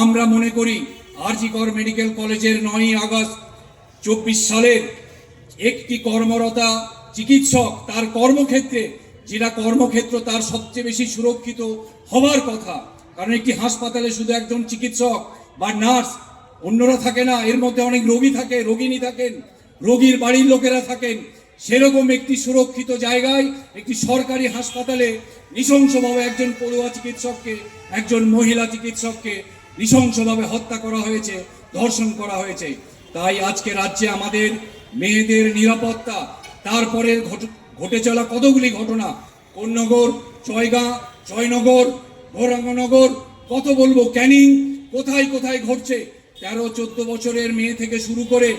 আমরা মনে করি আরজিকর মেডিকেল কলেজের নয়ই আগস্ট চব্বিশ সালের একটি কর্মরতা চিকিৎসক তার কর্মক্ষেত্রে, যেটা কর্মক্ষেত্র তার সবচেয়ে বেশি সুরক্ষিত হওয়ার কথা, কারণ একটি হাসপাতালে শুধু একজন চিকিৎসক বা নার্স, অন্যরা থাকে না, এর মধ্যে অনেক রোগী থাকে রোগিনী থাকেন, রোগীর বাড়ির লোকেরা থাকেন, সেরকম একটি সুরক্ষিত জায়গায়, একটি সরকারি হাসপাতালে নৃশংসভাবে একজন পড়ুয়া চিকিৎসককে, একজন মহিলা চিকিৎসককে নৃশংসভাবে হত্যা করা হয়েছে, ধর্ষণ করা হয়েছে। তাই আজকে রাজ্যে আমাদের মেয়েদের নিরাপত্তা, তারপরে ঘটে চলা কতগুলি ঘটনা? কোন্নগর জয়গাঁ জয়নগর গৌরাঙ্গনগর কত বলব, ক্যানিং, কোথায় কোথায় ঘটছে? তেরো, চোদ্দ বছরের মেয়ে থেকে শুরু করে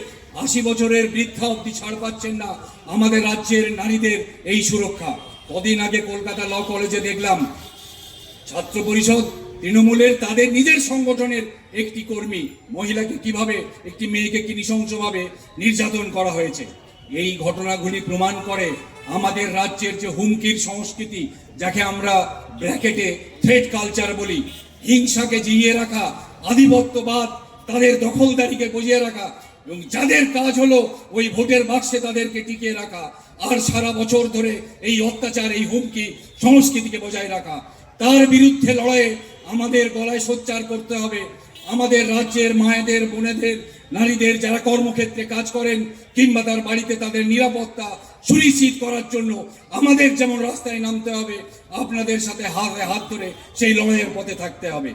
আশি বছরের বৃদ্ধা অব্দি ছাড় পাচ্ছেন না আমাদের রাজ্যের নারীদের এই সুরক্ষা। কদিন আগে কলকাতা ল কলেজে দেখলাম, ছাত্র পরিষদ তৃণমূলের তাদের নিজের সংগঠনের একটি কর্মী, মহিলাকে কীভাবে একটি মেয়েকে কি নৃশংসভাবে নির্যাতন করা হয়েছে? এই ঘটনাগুলি প্রমাণ করে আমাদের রাজ্যের যে হুমকির সংস্কৃতি, যাকে আমরা ব্র্যাকেটে থ্রেড কালচার বলি, হিংসাকে জিইয়ে রাখা, আধিপত্যবাদ তাদের দখলদারিকে বজিয়ে রাখা এবং যাদের কাজ হলো ওই ভোটের বাক্সে তাদেরকে টিকিয়ে রাখা, আর সারা বছর ধরে এই অত্যাচার, এই হুমকি সংস্কৃতিকে বজায় রাখা, তার বিরুদ্ধে লড়াইয়ে আমাদের গলায় সোচ্চার করতে হবে। আমাদের রাজ্যের মায়েদের, বোনেদের, নারীদের যারা কর্মক্ষেত্রে কাজ করেন কিংবা তার বাড়িতে তাদের নিরাপত্তা সুনিশ্চিত করার জন্য আমাদের যেমন রাস্তায় নামতে হবে, আপনাদের সাথে হাতে হাত ধরে সেই লড়াইয়ের পথে থাকতে হবে।